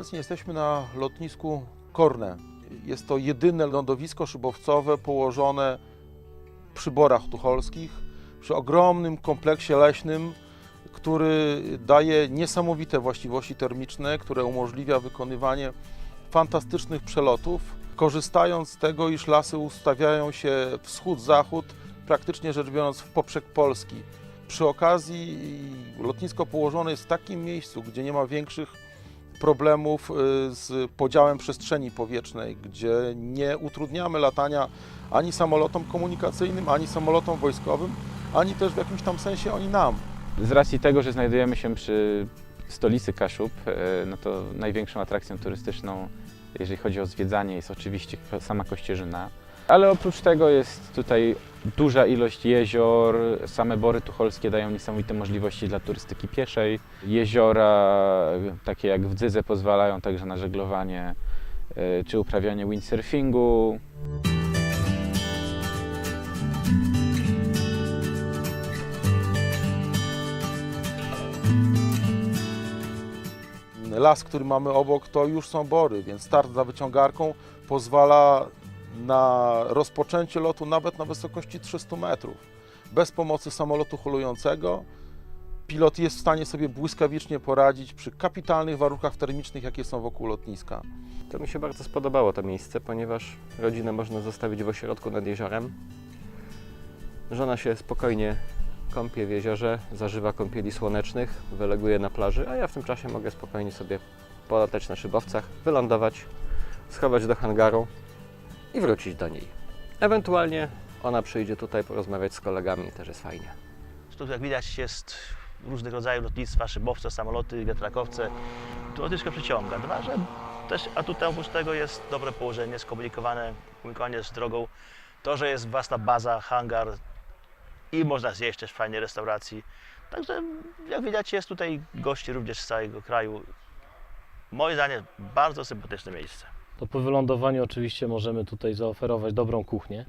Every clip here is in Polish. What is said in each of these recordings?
Obecnie jesteśmy na lotnisku Korne. Jest to jedyne lądowisko szybowcowe położone przy Borach Tucholskich, przy ogromnym kompleksie leśnym, który daje niesamowite właściwości termiczne, które umożliwia wykonywanie fantastycznych przelotów korzystając z tego, iż lasy ustawiają się wschód-zachód, praktycznie rzecz biorąc w poprzek Polski. Przy okazji lotnisko położone jest w takim miejscu, gdzie nie ma większych problemów y, z podziałem przestrzeni powietrznej, gdzie nie utrudniamy latania ani samolotom komunikacyjnym, ani samolotom wojskowym, ani też w jakimś tam sensie oni nam. Z racji tego, że znajdujemy się przy stolicy Kaszub, e, no to największą atrakcją turystyczną, jeżeli chodzi o zwiedzanie, jest oczywiście sama Kościerzyna. Ale oprócz tego jest tutaj duża ilość jezior, same Bory Tucholskie dają niesamowite możliwości dla turystyki pieszej. Jeziora, takie jak w Dzydze, pozwalają także na żeglowanie e, czy uprawianie windsurfingu. Las, który mamy obok, to już są bory, więc start za wyciągarką pozwala na rozpoczęcie lotu nawet na wysokości 300 metrów. Bez pomocy samolotu holującego pilot jest w stanie sobie błyskawicznie poradzić przy kapitalnych warunkach termicznych, jakie są wokół lotniska. To mi się bardzo spodobało to miejsce, ponieważ rodzinę można zostawić w ośrodku nad jeziorem. Żona się spokojnie kąpie w jeziorze, zażywa kąpieli słonecznych, wyleguje na plaży, a ja w tym czasie mogę spokojnie sobie polatać na szybowcach, wylądować, schować do hangaru i wrócić do niej. Ewentualnie ona przyjdzie tutaj porozmawiać z kolegami, też jest fajnie. Tu jak widać jest różnych rodzajów lotnictwa, szybowce, samoloty, wiatrakowce. Tu lotnisko przyciąga. Dwa, że też, a tutaj oprócz tego jest dobre położenie, skomunikowane, komunikowanie z drogą. To, że jest własna baza, hangar i można zjeść też w fajnej restauracji. Także jak widać jest tutaj gości również z całego kraju. Moim zdaniem bardzo sympatyczne miejsce. to po wylądowaniu oczywiście możemy tutaj zaoferować dobrą kuchnię,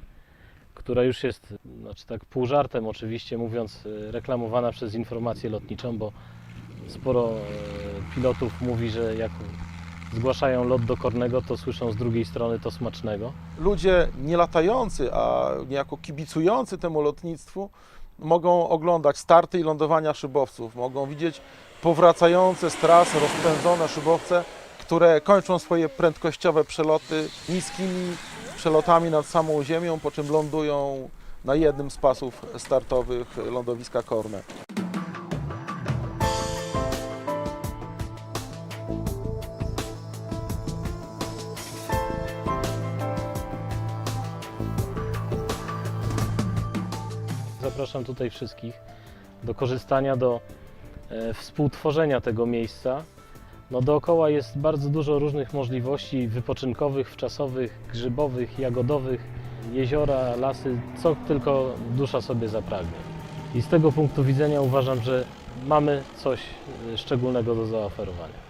która już jest, znaczy tak pół żartem oczywiście mówiąc, e, reklamowana przez informację lotniczą, bo sporo e, pilotów mówi, że jak zgłaszają lot do Kornego, to słyszą z drugiej strony to smacznego. Ludzie nie latający, a niejako kibicujący temu lotnictwu mogą oglądać starty i lądowania szybowców, mogą widzieć powracające z tras rozpędzone szybowce, które kończą swoje prędkościowe przeloty niskimi przelotami nad samą ziemią, po czym lądują na jednym z pasów startowych lądowiska Korne. Zapraszam tutaj wszystkich do korzystania, do e, współtworzenia tego miejsca. No dookoła jest bardzo dużo różnych możliwości wypoczynkowych, wczasowych, grzybowych, jagodowych, jeziora, lasy, co tylko dusza sobie zapragnie. I z tego punktu widzenia uważam, że mamy coś e, szczególnego do zaoferowania.